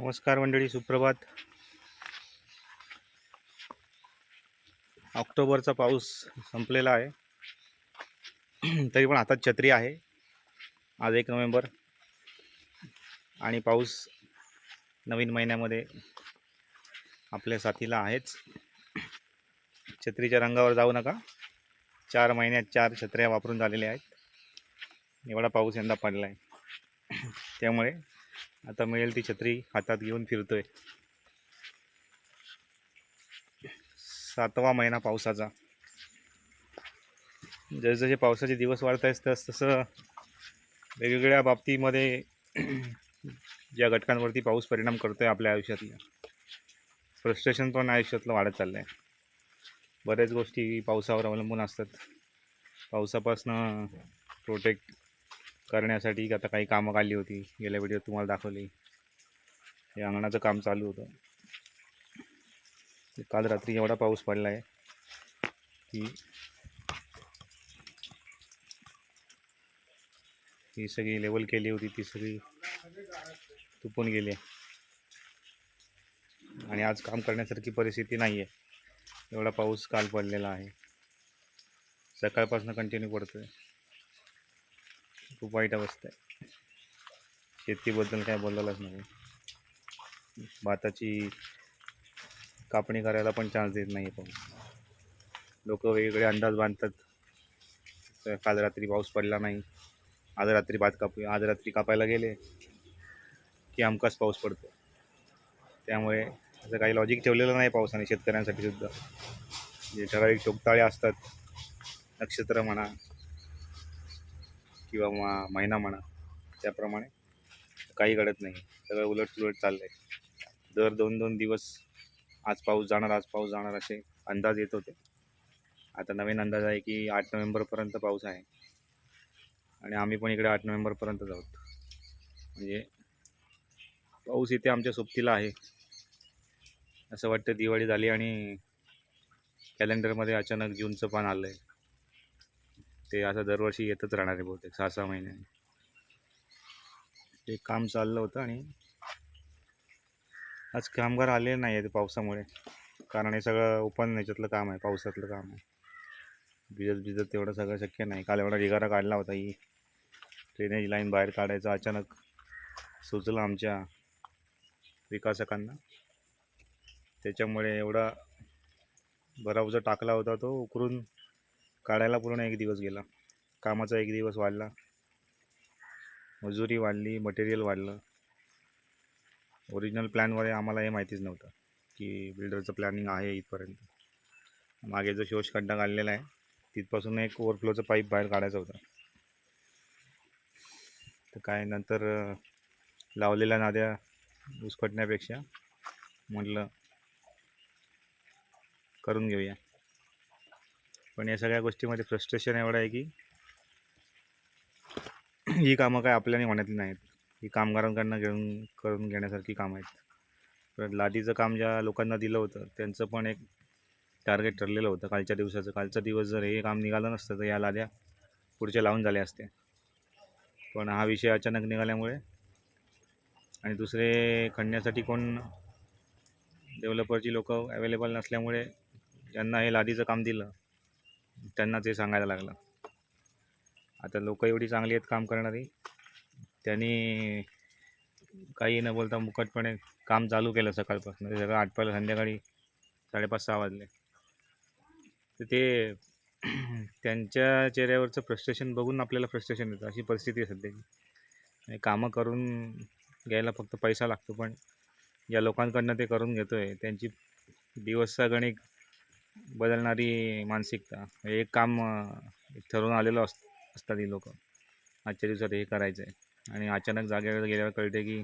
नमस्कार मंडळी सुप्रभात. ऑक्टोबरचा पाऊस संपलेला आहे. तरी पण हातात छत्री आहे. आज एक नोव्हेंबर. आणि पाऊस नवीन महिन्यामध्ये आपल्या साथीला आहेच. छत्रीच्या रंगावर जाऊ नका. चार महिन्यात चार छत्र्या वापरून झालेल्या आहेत. एवढा पाऊस यंदा पडला आहे त्यामुळे आता मिळेल ती छत्री हातात घेऊन फिरतोय. सातवा महिना पावसाचा. जसजसे पावसाचे दिवस वाढत आहेत तस तसं वेगवेगळ्या बाबतीमध्ये ज्या घटकांवरती पाऊस परिणाम करतो आहे आपल्या आयुष्यातल्या फ्रस्ट्रेशन पण आयुष्यातलं वाढत चाललं आहे बऱ्याच गोष्टी पावसावर अवलंबून असतात. पावसापासनं प्रोटेक्ट करण्यासाठी आता काही कामं काढली होती. गेल्या वेळी तुम्हाला दाखवली. हे अंगणाचं काम चालू होतं. काल रात्री एवढा पाऊस पडला आहे की ही सगळी लेवल केली होती ती सगळी तुपून गेली. आणि आज काम करण्यासारखी परिस्थिती नाही आहे एवढा पाऊस काल पडलेला आहे. सकाळपासून कंटिन्यू पडतोय. खूप वाईट अवस्था आहे. शेतीबद्दल काय बोलायलाच नाही भाताची कापणी करायला पण चान्स देत नाही पाऊस. लोक वेगवेगळे अंदाज बांधतात. काल रात्री पाऊस पडला नाही. आज रात्री भात कापू आज रात्री कापायला गेले की अमकाच पाऊस पडतो. त्यामुळे असं काही लॉजिक ठेवलेलं नाही पावसाने शेतकऱ्यांसाठी सुद्धा. जे ठराविक शोकताळे असतात नक्षत्र म्हणा किंवा मा महिना म्हणा त्याप्रमाणे काही घडत नाही. सगळं उलट सुलट चाललं आहे दर दोन दोन दिवस आज पाऊस जाणार आज पाऊस जाणार असे अंदाज येत होते. आता नवीन अंदाज आहे की आठ नोव्हेंबरपर्यंत पाऊस आहे. आणि आम्ही पण इकडे आठ नोव्हेंबरपर्यंत जाऊ. म्हणजे पाऊस इथे आमच्या सोबतीला आहे. असं वाटतं दिवाळी झाली आणि कॅलेंडरमध्ये अचानक जूनचं पान आलं आहे ते असं दरवर्षी येतच राहणार आहे बहुतेक सहा सहा महिन्याने. ते काम चाललं होतं आणि आज कामगार आले नाही आहेत पावसामुळे. कारण हे सगळं ओपन याच्यातलं काम आहे पावसातलं काम आहे. भिजत भिजत तेवढं सगळं शक्य नाही. काल एवढा ढिगारा काढला होता ही. ड्रेनेज लाईन बाहेर काढायचं अचानक सुचलं आमच्या विकासकांना. त्याच्यामुळे एवढा बराबर जो टाकला होता तो उकरून काढायला पूर्ण एक दिवस गेला. कामाचा एक दिवस वाढला. मजुरी वाढली मटेरियल वाढलं. ओरिजिनल प्लॅनमध्ये आम्हाला हे माहितीच नव्हतं की बिल्डरचं प्लॅनिंग आहे इथपर्यंत. मागे जो शोष खड्डा काढलेला आहे तिथपासून एक ओव्हरफ्लोचं पाईप बाहेर काढायचा होता. तर काय नंतर लावलेल्या नाद्या उसकटण्यापेक्षा म्हटलं करून घेऊया. पण या सगळ्या गोष्टीमध्ये फ्रस्ट्रेशन एवढं आहे की ही कामं काय आपल्याने होण्यातली नाहीत. ही कामगारांकडनं घेऊन करून घेण्यासारखी कामं आहेत. तर लादीचं काम ज्या लोकांना दिलं होतं त्यांचं पण एक टार्गेट ठरलेलं होतं कालच्या दिवसाचं. कालचा दिवस जर हे काम निघालं नसतं तर या लाद्या पुढच्या लावून झाल्या असत्या. पण हा विषय अचानक निघाल्यामुळे आणि दुसरे खणण्यासाठी कोण डेव्हलपरची लोकं अवेलेबल नसल्यामुळे ज्यांना हे लादीचं काम दिलं त्यांना ते सांगायला लागलं. आता लोक एवढी चांगली आहेत काम करणारी त्यांनी काही न बोलता मुकटपणे काम चालू केलं सकाळपासून. ते सगळं आटपायला संध्याकाळी साडेपाच सहा वाजले. तर ते त्यांच्या चेहऱ्यावरचं फ्रस्ट्रेशन बघून आपल्याला फ्रस्ट्रेशन येतं. अशी परिस्थिती आहे सध्याची. कामं करून घ्यायला फक्त पैसा लागतो पण ज्या लोकांकडनं ते करून घेतो आहे त्यांची दिवसागणिक बदलणारी मानसिकता. एक काम एक ठरवून आलेलं अस असतात ही लोक. आजच्या दिवसात हे करायचं आहे आणि अचानक जागेवर गेल्यावर कळते की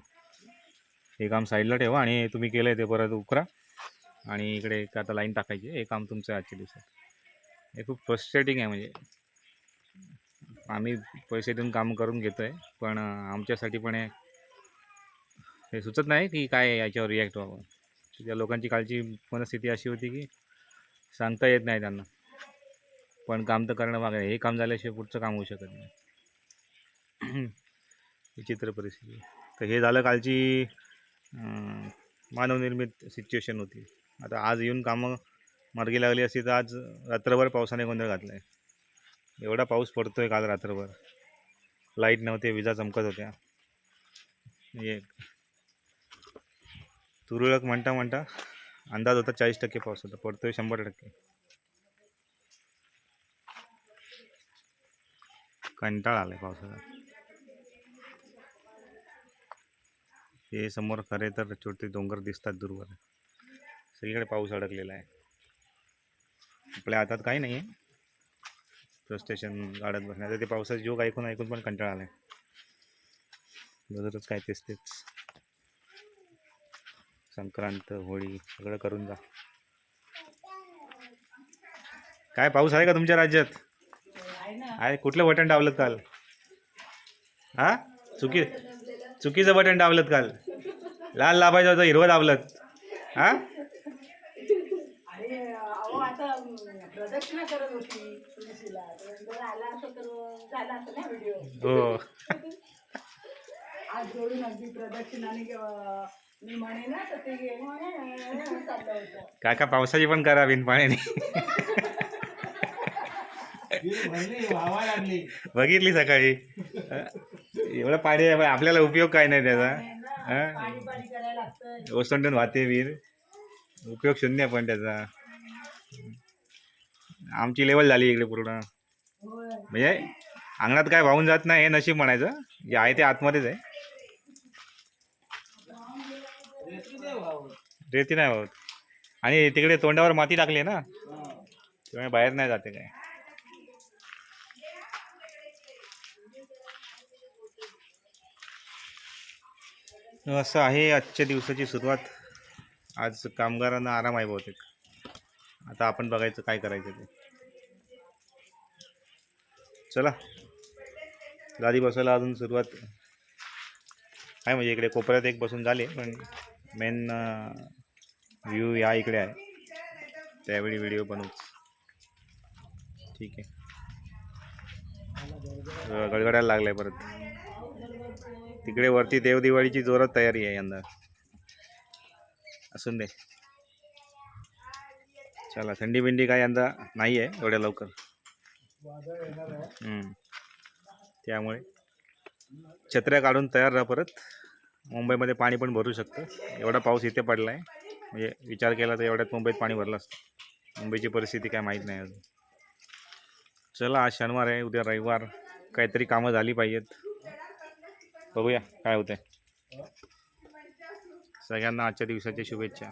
हे काम साईडला ठेवा आणि तुम्ही केलं आहे ते परत उकरा. आणि इकडे एक आता लाईन टाकायची आहे. हे काम तुमचं आहे आजच्या दिवसात. हे खूप फ्रस्ट्रेटिंग आहे म्हणजे. आम्ही पैसे देऊन काम करून घेतो आहे पण आमच्यासाठी पण हे हे सुचत नाही की काय याच्यावर रिॲक्ट व्हावं. त्या लोकांची कालची मनस्थिती अशी होती की सांगता येत नाही त्यांना. पण काम तर करणं मागे हे काम झाल्याशिवाय पुढचं काम होऊ शकत नाही. विचित्र परिस्थिती तर हे झालं कालची मानवनिर्मित सिच्युएशन होती. आता आज येऊन कामं मार्गी लागली असती तर आज रात्रभर पावसाने गोंधळ घातला आहे एवढा पाऊस पडतो आहे काल रात्रभर. लाइट नव्हते विजा चमकत होत्या. म्हणजे तुरळक म्हणता म्हणता अंदाज होता चाळीस टक्के पाऊस होता पडतोय शंभर टक्के. कंटाळा आलाय पावसाचा. हे समोर खरे तर छोटे डोंगर दिसतात दूरवर. सगळीकडे पाऊस अडकलेला आहे. आपल्या हातात काही नाही आहे स्टेशन गाड्यात बसण्याचं ते पावसाचा जोग ऐकून ऐकून पण कंटाळा आलाय. बरोबरच काय तेच तेच. संक्रांत होळी सगळं करून जा. काय पाऊस आहे का तुमच्या राज्यात? आहे कुठलं बटन दाबलं काल? हा? चुकी चुकीचं बटन दाबलं काल. लाल दाबायचं होतं हिरवं दाबलं हा? हो. काका पावसाची पण करा बिन पाण्याने. बघितली सकाळी. एवढं पाणी आहे आपल्याला उपयोग काय नाही त्याचा? पाणी पाणी करायला लागतं ओसंडून वाहते वीर. उपयोग शून्य पण त्याचा. आमची लेवल झाली इकडे पूर्ण. म्हणजे अंगणात काय वाहून जात नाही हे नशीब म्हणायचं. जे आहे ते आतमध्येच आहे. रेती नाही होत. आणि तिकडे तोंडावर माती टाकली आहे ना त्यामुळे बाहेर नाही जाते काय. असं आहे आजच्या दिवसाची सुरुवात. आज कामगारांना आराम आहे बहुतेक. आता आपण बघायचं काय करायचं ते. चला. गादी बसायला अजून सुरुवात आहे. म्हणजे इकडे कोपऱ्यात एक बसून झाले पण मेन व्ह्यू uh, या इकडे आहे. त्यावेळी व्हिडिओ बनवूच. ठीक आहे. गडगडायला लागलं आहे परत. तिकडे वरती देवदिवाळीची जोरात तयारी आहे यंदा. असून दे. चला थंडी बिंडी काय यंदा नाही आहे एवढ्या लवकर. त्यामुळे छत्र्या काढून तयार राहा परत. मुंबईमध्ये पाणी पण भरू शकतं. एवढा पाऊस इथे पडला आहे. म्हणजे विचार केला तर एवढ्यात मुंबईत पाणी भरलं असतं. मुंबईची परिस्थिती काय माहीत नाही अजून. चला आज शनिवार आहे. उद्या रविवार. काहीतरी कामं झाली पाहिजेत. बघूया काय होतं सगळ्यांना आजच्या दिवसाच्या शुभेच्छा.